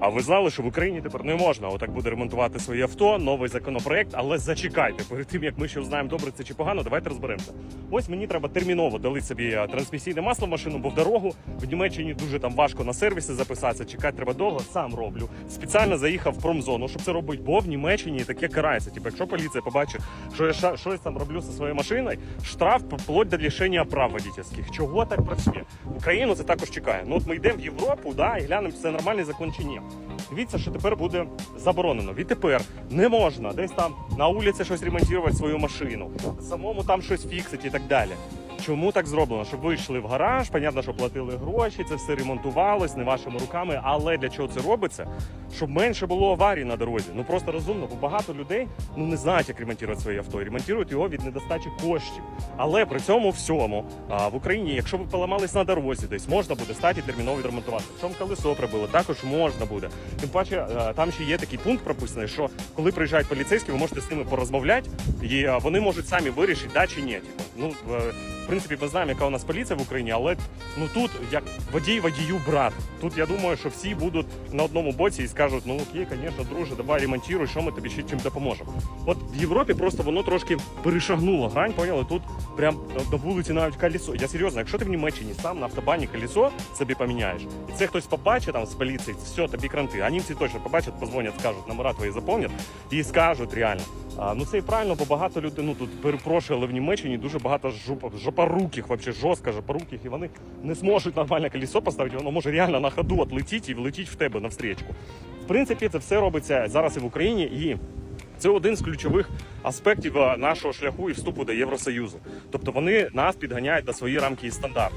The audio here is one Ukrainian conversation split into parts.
А ви знали, що в Україні тепер не можна отак буде ремонтувати своє авто, новий законопроект, але зачекайте, перед тим як ми ще знаємо, добре це чи погано, давайте розберемося. Ось мені треба терміново дали собі е, трансмісійне масло в машину, бо в дорогу в Німеччині дуже там важко на сервісі записатися, чекати треба довго, сам роблю. Спеціально заїхав в промзону, щоб це робити, бо в Німеччині таке карається. Типу, якщо поліція побачить, що я ша- щось там роблю зі своєю машиною, штраф вплоть до лишення прав водительських. Чого так працює? Україну це також чекає. Ну от ми йдемо в Європу, да, і глянемо, це нормальний закон чи ні. Дивіться, що тепер буде заборонено. Відтепер не можна десь там на вулиці щось ремонтувати свою машину, самому там щось фіксити і так далі. Чому так зроблено? Щоб ви йшли в гараж, понятно, що платили гроші, це все ремонтувалось не вашими руками. Але для чого це робиться? Щоб менше було аварій на дорозі. Ну просто розумно, бо багато людей ну не знають, як ремонтувати своє авто. І ремонтують його від недостачі коштів. Але при цьому всьому а, в Україні, якщо ви поламались на дорозі, десь можна буде стати терміново відремонтувати. Якщо вам колесо прибило, також можна буде. Тим паче, там ще є такий пункт прописаний, що коли приїжджають поліцейські, ви можете з ними порозмовляти, і вони можуть самі вирішити, да чи ні. Типу. Ну в принципі, ми знаємо, яка у нас поліція в Україні, але ну тут як водій водію брат. Тут я думаю, що всі будуть на одному боці і скажуть: ну окей, звісно, друже, давай ремонтуй, що ми тобі ще чим допоможемо. От в Європі просто воно трошки перешагнуло грань, поняли? Тут прям на вулиці навіть колесо. Я серйозно, якщо ти в Німеччині сам на автобані колесо собі поміняєш, і це хтось побачить там з поліції, все, тобі кранти. А німці точно побачать, позвонять, скажуть, номера твої заповнять і скажуть реально. А, ну це і правильно, бо багато людей, ну тут перепрошую, але в Німеччині дуже багато жопа, жопоруких, вообще жорстко жопоруких, і вони не зможуть нормальне колесо поставити, воно може реально на ходу отлетіти і влетіти в тебе навстрічку. В принципі, це все робиться зараз і в Україні, і це один з ключових аспектів е, нашого шляху і вступу до Євросоюзу. Тобто вони нас підганяють до свої рамки і стандарти.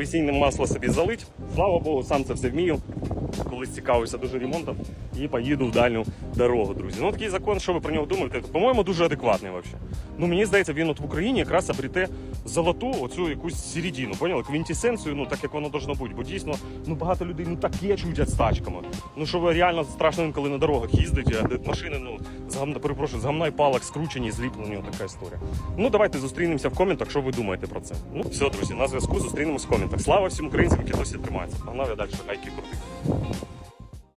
трансмісійне масло собі залити. Слава Богу, сам це все вмію. Колись цікавився дуже ремонтом і поїду в дальню дорогу, друзі. Ну такий закон, що ви про нього думаєте? По-моєму, дуже адекватний взагалі. Ну мені здається, він от в Україні якраз обріте золоту оцю якусь середину, поняли? Квінтісенцію, ну так як воно должно бути. Бо дійсно ну багато людей ну таке чудять з тачками. Ну що ви реально страшно інколи на дорогах їздите, де машини, ну гамна, перепрошую, з гамна і палок скручені, зліплені, така історія. Ну давайте зустрінемося в коментах, що ви думаєте про це. Ну все, друзі, на зв'язку зустрінемось в коментах. Слава всім українцям, які досі тримаються. Погнали далі, гайки крутих.